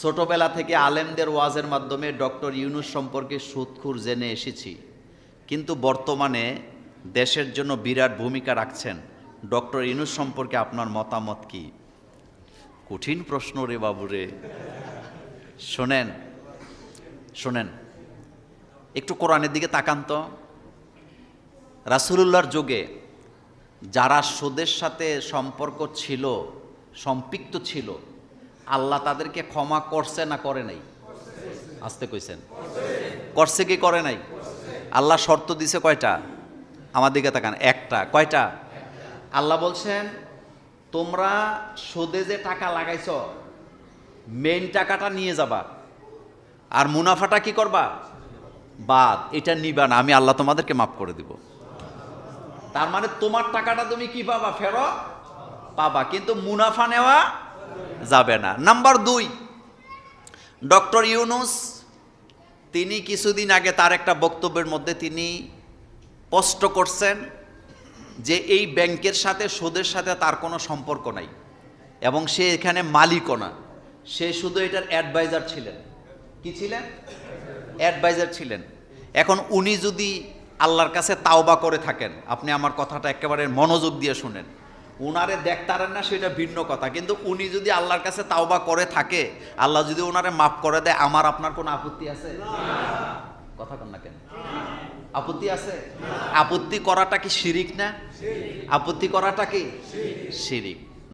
ছোটবেলা থেকে আলেমদের ওয়াজের মাধ্যমে ডক্টর ইউনুস সম্পর্কে সুদখুর জেনে এসেছি। কিন্তু বর্তমানে দেশের জন্য বিরাট ভূমিকা রাখছেন ডক্টর ইউনুস সম্পর্কে আপনার মতামত কি? কঠিন প্রশ্ন রে বাবুরে শোনেন শোনেন, একটু কোরআনের দিকে তাকান তো। রাসুলুল্লাহর যুগে যারা সুদের সাথে সম্পর্ক ছিল, সম্পৃক্ত ছিল আল্লাহ তাদেরকে ক্ষমা করছে না করে নাই? আসতে কইছেন। করছে কি করে নাই? আল্লাহ শর্ত দিছে কয়টা? আমার দিকে তাকান, একটা। কয়টা? আল্লাহ বলছেন, তোমরা সুদে যে টাকা লাগাইছ মেইন টাকাটা নিয়ে যাবা। আর মুনাফাটা কি করবা? বাদ। এটা নিবা না, আমি আল্লাহ তোমাদেরকে মাফ করে দিব। তার মানে তোমার টাকাটা তুমি কি পাবা, ফেরত? পাবা। কিন্তু মুনাফা নেওয়া যাবে না। নাম্বার দুই ডক্টর ইউনুস তিনি কিছুদিন আগে তার একটা বক্তব্যের মধ্যে তিনি স্পষ্ট করছেন যে এই ব্যাংকের সাথে সুদের সাথে তার কোনো সম্পর্ক নাই এবং সে এখানে মালিকও না। সে শুধু এটার অ্যাডভাইজার ছিলেন। কি ছিলেন? অ্যাডভাইজার ছিলেন। এখন উনি যদি আল্লাহর কাছে তাওবা করে থাকেন, আপনি আমার কথাটা একেবারে মনোযোগ দিয়ে শুনেন। উনারে দেখতারেন না সেটা ভিন্ন কথা। কিন্তু উনি যদি আল্লাহর কাছে তাওবা করে থাকে আল্লাহ যদি ওনারে মাফ করে দেয় আমার আপনার কোনো আপত্তি আছে? কথা কন না কেন? আপত্তি আছে? আপত্তি করাটা কি শিরিক না? আপত্তি করাটা কি? শিরিক।